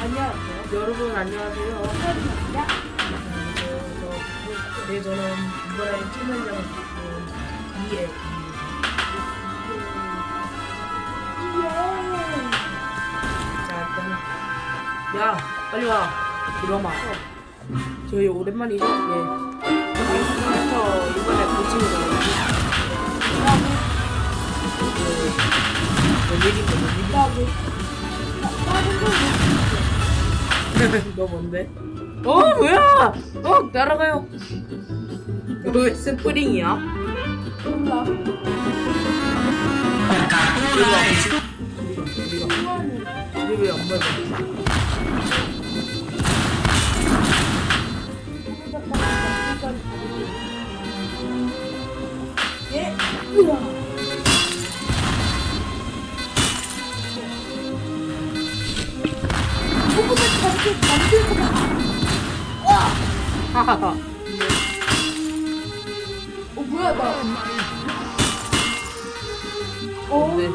안녕하세요. 여러분 안녕하세요. 서진입니다. 네, 저는 이번에 찍는 영은 이에 예. 자 일단 야 빨리 와 들어마. 저희 오랜만이죠? 예. 저희부터 이번에 고치는 그 일인 거죠? 나도 다른 거 너 뭔데? 어 뭐야? 어 날아가요. 왜 스프링이야? 몰라. 우리가 우리가 이거 네.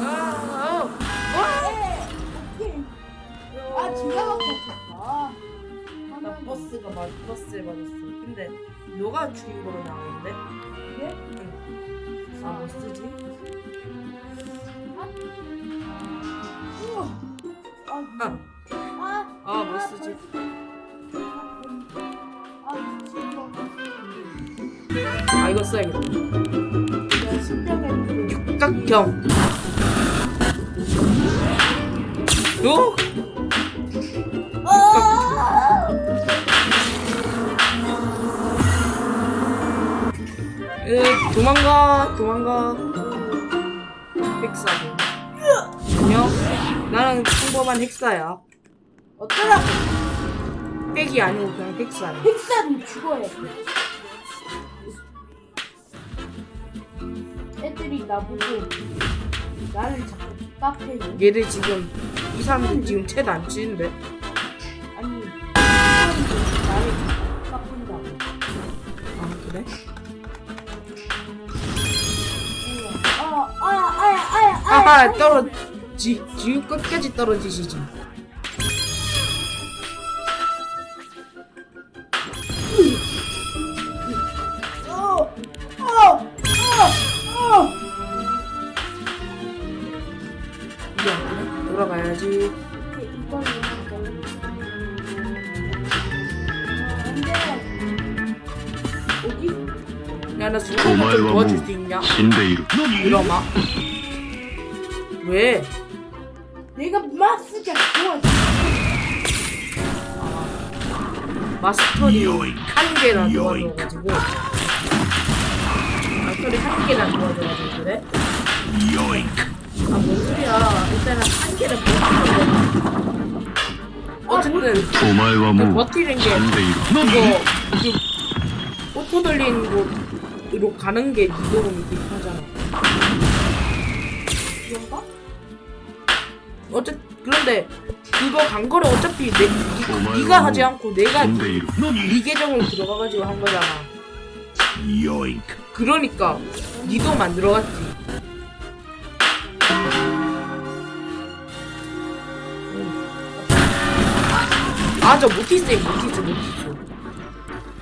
아, 아 진짜 막혔어. 나 버스가 맞 버스에 맞았어. 근데 너가 주인공으로 나오는데? 네? 응. 아 뭐 쓰지? 우와. 아, 아, 이거 써야겠다. 깍경. 요? 아! 으, 도망가, 도망가. 핵사고. 안녕. 나는 평범한 핵사야. 어쩌라고? 핵이 아니고 그냥 핵사야. 핵사는 죽어야 돼. 나보고 나를 자꾸 카페에 얘들 지금 이 사람들 지금 챗안 치는데. 아니 사람들이 나를 자꾸 까뿐다고. 아 그래? 아, 아, 아, 아, 아, 아하 떨어 지 지금 끝까지 떨어지시지. 있냐? 신데이루. 드라마. 왜? 내가 마스가 좋아. 아, 마스터리 한 개나 도와줘가지고. 마스터리 한 개나 도와줘가지고 그래? 아, 뭔 소리야. 일단은 한 개나 도와줘가지고. 어, 어쨌든. 그 버티는 게. 신데이루. 이거. 돌리는 거. 이로 가는 게 이동이 비슷하잖아. 그런가? 어쨌 그런데 그거 간 거를 어차피 내 니, 네가 하지 않고 내가 네, 계정으로 들어가가지고 한 거잖아. 요잉. 그러니까 니도 만들어 갔지. 음. 아저 못했어요, 모티스 모티스.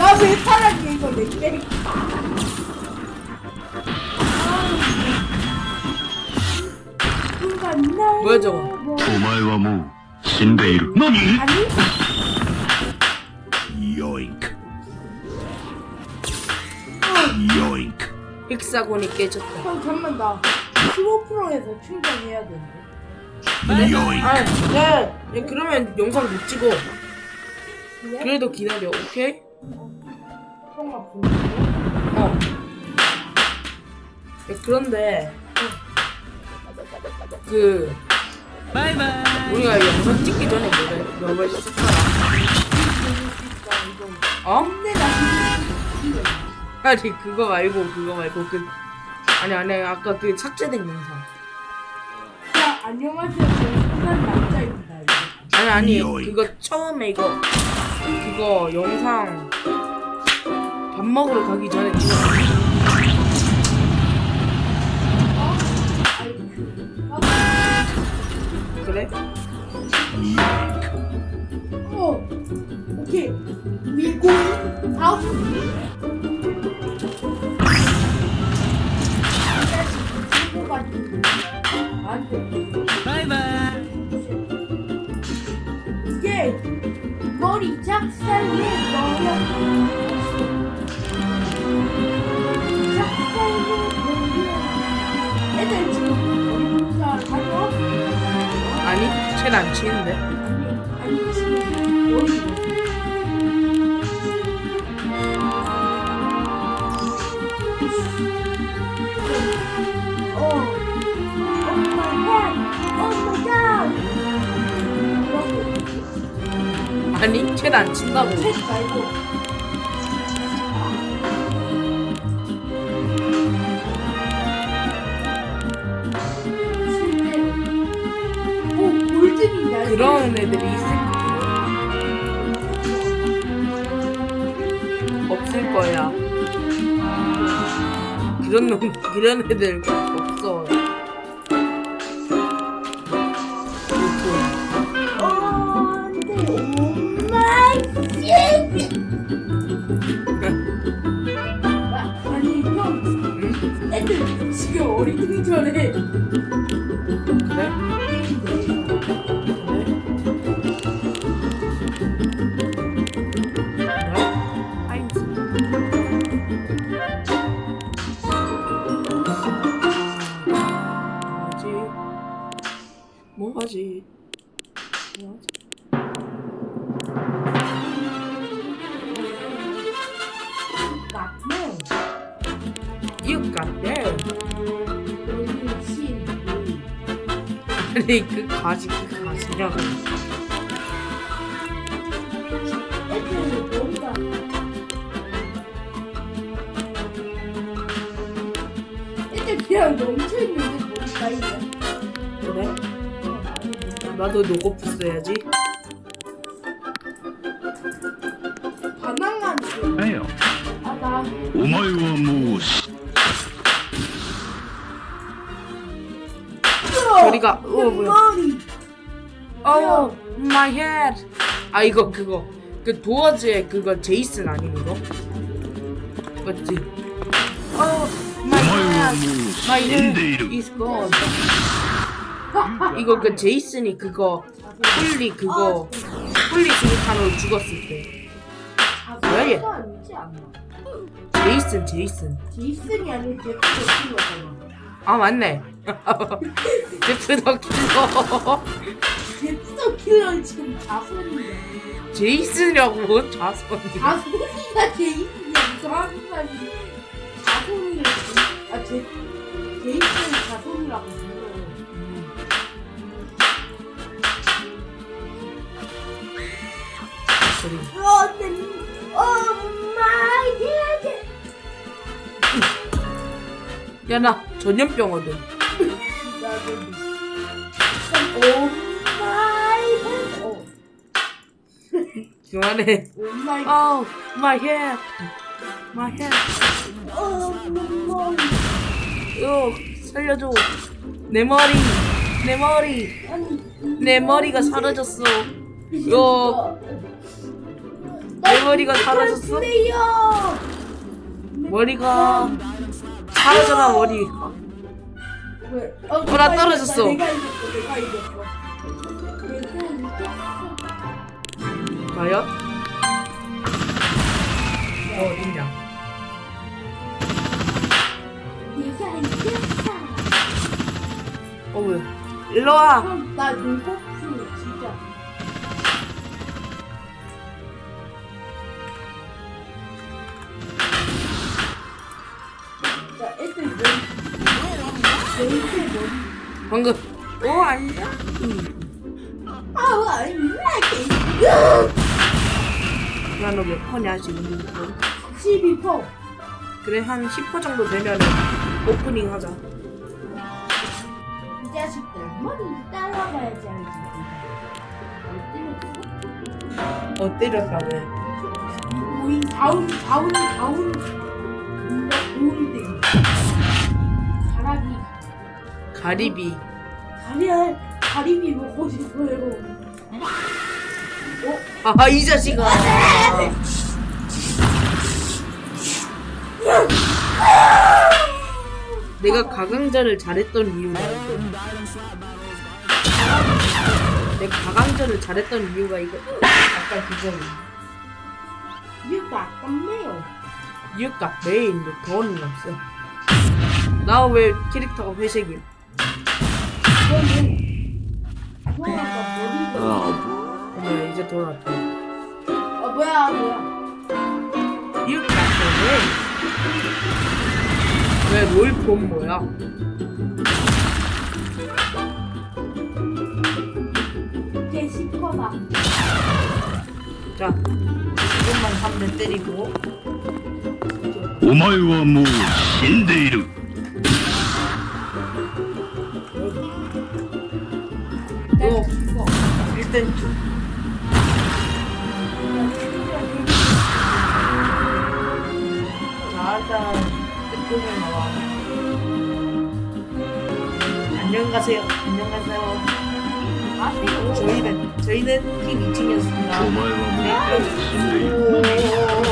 나왜 사랑해 이거 내 게임 뭐야, 저거? お前はもう死んでいる。何 아니 ヨインク。ヨインク。 힉사곤이 깨졌다. 형 잠만 나 15%에서 충전해야 되는데 그래? 요잉. 아, 야, 야, 그러면 영상 못 찍어. 그래? 그래도 기다려, 오케이? 보는 어. 야, 그런데 그 우리가 영상 찍기 전에 뭐래 뭐가 있었잖아. 어? 아니 그거 말고 그거 말고 그 아니 아니 아까 그 삭제된 영상. 야 안녕하세요 저는 남자입니다 이거. 아니 아니. 그거 처음에 이거 그거 영상 밥 먹으러 가기 전에 그 그래? 어 오케이 미고 다음 아니 쟤는 안 치는데. 아니 지금 머리 아니 쟤는 안 친다고. 그런 애들이 있을 없을 거야. 그런 놈 그런 애들 뭐하지? 뭐하지? 아니 그 가지 그 가지냐고. 애들 그냥 멈춰있는데 머리가 이래 그래? 나도 노고프 써야지. 바나나 だよ。 아나 お前はもう死 저리가 어 뭐야? 머리 Oh my head. 아 이거 그거 그 도어즈의 그거 제이슨 아닌 이거? 맞지? Oh お my 前は head. もう My 死んでい head る。 is gone. 이거 그 제이슨이 그거 홀리 그거 홀리 스미탄으로 죽었을 때. 뭐야, 얘? 제이슨 제이슨. 제이슨이 아닌 제프가 킬러잖아 아 맞네. 제프 더 킬러 제프가 킬러는 지금 자손이야 제이슨이라고 자손이 자손이가 제이슨이야 이상한 사람이 자손을 아 제, 제이슨 자손이라고 오 마이 갓. 야나 전염병거든 오 마이 갓. 어, 그만해 오 마이 갓. Oh my head my head 어, 머리. 어 살려줘 내 머리 내 머리 내 머리가 사라졌어 요. 나내 머리가 사라졌어? 플레이어. 머리가 사라져라 머리. 왜? 어, 떨어졌어. 내가 이겼어. 내가 이겼어. 내가 이겼어. 과연? 어 어딨냐? 내가 이겼어. 어 왜? 일로 와. 그럼 나진 머리? 방금. 어 아니야? 아우 아니야. 야너 몇 퍼냐 지금? 12퍼. 그래 한 10퍼 정도 되면 오프닝 하자. 이 자식들 머리 따라가야지 알지. 어, 어 때렸다 왜? 오인 다운 다운 다운 뭔가 도운데 가라비 가리비. 가리 가리비 먹고 싶어요. 아 이 자식아. 내가 가강자를 잘했던 이유가 이거. 내가 가강자를 잘했던 이유가 이거. 약간 그점이야. 이거 아깝네요. 이유가 메인인데 돈은 없어. 나 왜 캐릭터가 회색이야? 그거는 소아가 머리가 어머 이제 돌아왔다. 어 뭐야 뭐야 이유가 왜? 왜 롤폼 뭐야? 걔 시커다. 자, 이것만 한 대 때리고 お前はもう死んでいる 너 일단 나왔다. 뜨끔을 나와. 안녕 가세요. 안녕 가세요. 저희는 저희는 팀 2층이었습니다. 네, 그럼.